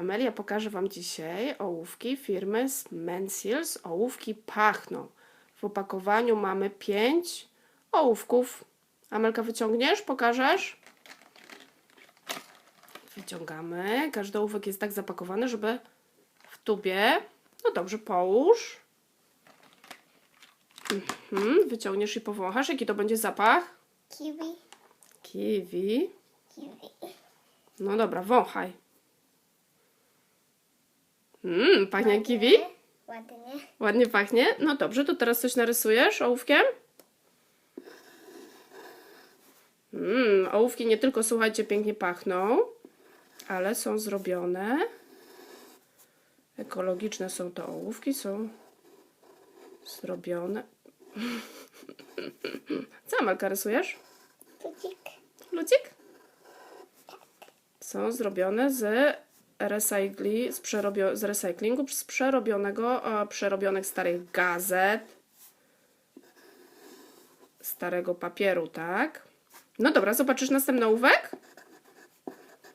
Amelia pokaże Wam dzisiaj ołówki firmy Mensils. Ołówki pachną. W opakowaniu mamy pięć ołówków. Amelka, wyciągniesz? Pokażesz? Wyciągamy. Każdy ołówek jest tak zapakowany, żeby w tubie. No dobrze, połóż. Mhm. Wyciągniesz i powąchasz. Jaki to będzie zapach? Kiwi. Kiwi. Kiwi. No dobra, wąchaj. Mmm, pachnie jak kiwi? Ładnie. Ładnie pachnie. No dobrze, to teraz coś narysujesz ołówkiem? Mmm, ołówki nie tylko, słuchajcie, pięknie pachną, ale są zrobione. Ekologiczne są to ołówki, są zrobione. Co, Amelka, rysujesz? Ludzik. Ludzik? Są zrobione z recykli, z, przerobio, z recyklingu, z przerobionego, e, przerobionych starych gazet, starego papieru, tak? No dobra, zobaczysz następny ołówek?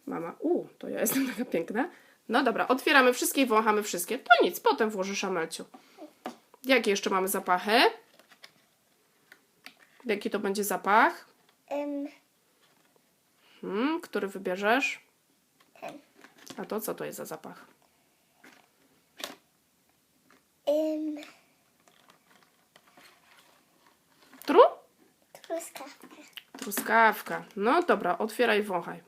Mama, u, to ja jestem taka piękna. No dobra, otwieramy wszystkie i wąchamy wszystkie. To nic, potem włożysz Amelciu. Jakie jeszcze mamy zapachy? Jaki to będzie zapach? Um, Hmm, który wybierzesz? A to co to jest za zapach? Tru? truskawka. Truskawka. No dobra, otwieraj, wąchaj.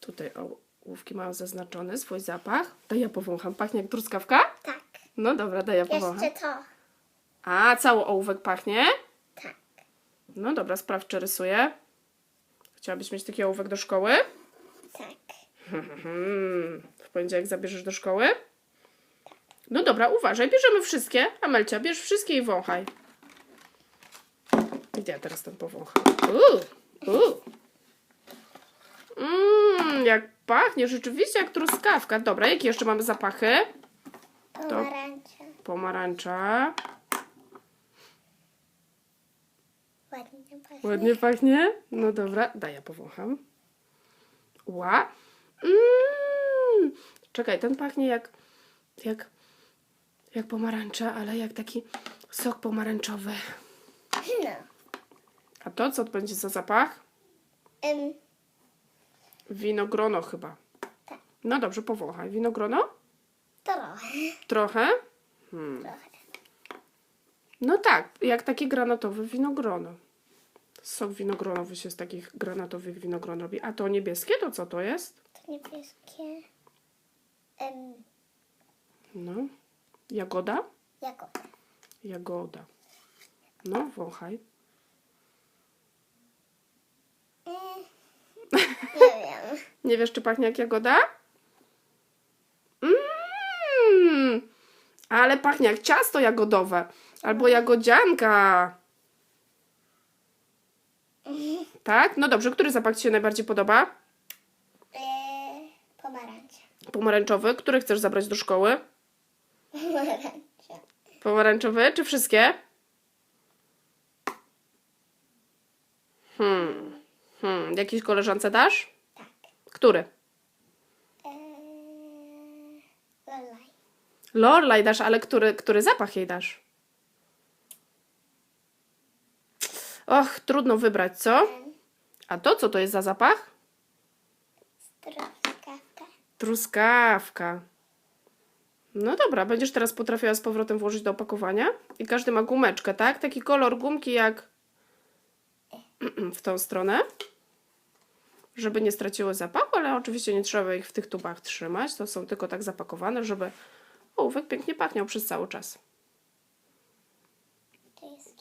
Tutaj ołówki mają zaznaczony swój zapach. Daj ja powącham. Pachnie jak truskawka? Tak. No dobra, daj ja powącham. Jeszcze to. A, cały ołówek pachnie? Tak. No dobra, sprawdź, czy rysuje. Chciałabyś mieć taki ołówek do szkoły? Tak. W poniedziałek zabierzesz do szkoły? No dobra, uważaj, bierzemy wszystkie. Amelcia, bierz wszystkie i wąchaj. Gdzie ja teraz ten powącham? Uuu, uuu. Mmm, jak pachnie, rzeczywiście jak truskawka. Dobra, jakie jeszcze mamy zapachy? Pomarańcza. Pomarańcza. Ładnie pachnie. Ładnie pachnie? No dobra, daj ja powącham. Ła. Mm. Czekaj, ten pachnie jak, jak, jak pomarańcza, ale jak taki sok pomarańczowy. No. A to co będzie za zapach? Winogrono chyba. No dobrze, powąchaj. Winogrono? trochę. Trochę? Trochę. No tak, jak takie granatowe winogrono. Sok winogronowy się z takich granatowych winogron robi. A to niebieskie to co to jest? To niebieskie. Um, No. Jagoda? jagoda. Jagoda. No, wąchaj. Mm, nie wiem. Nie wiesz, czy pachnie jak jagoda? Mmm, ale pachnie jak ciasto jagodowe. Albo jagodzianka. Tak? No dobrze, który zapach Ci się najbardziej podoba? Pomarańcza. Pomarańczowy. Który chcesz zabrać do szkoły? Pomarańcza. Pomarańczowy, czy wszystkie? Hmm. Hmm. Jakiejś koleżance dasz? Tak. Który? Eee, lolaj. Lorelai dasz, ale który, który zapach jej dasz? Och, trudno wybrać, co? Ten. A to co to jest za zapach? Truskawka. Truskawka. No dobra, będziesz teraz potrafiła z powrotem włożyć do opakowania. I każdy ma gumeczkę, tak? Taki kolor gumki jak w tą stronę. Żeby nie straciły zapachu, ale oczywiście nie trzeba ich w tych tubach trzymać. To są tylko tak zapakowane, żeby ołówek pięknie pachniał przez cały czas.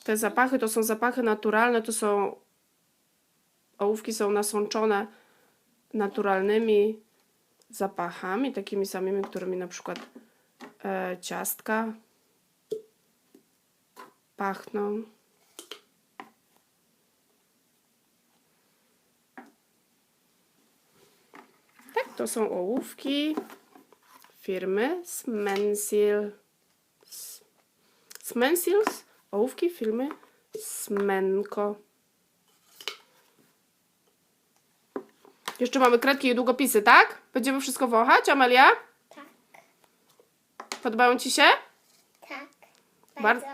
Te zapachy to są zapachy naturalne, to są ołówki są nasączone naturalnymi zapachami, takimi samymi, którymi na przykład e, ciastka pachną. Tak, to są ołówki firmy Smensil. Smensils Ołówki, filmy, smenko. Jeszcze mamy kredki i długopisy, tak? Będziemy wszystko wąchać, Amelia? Tak. Podobają Ci się? Tak. Bar- Bardzo.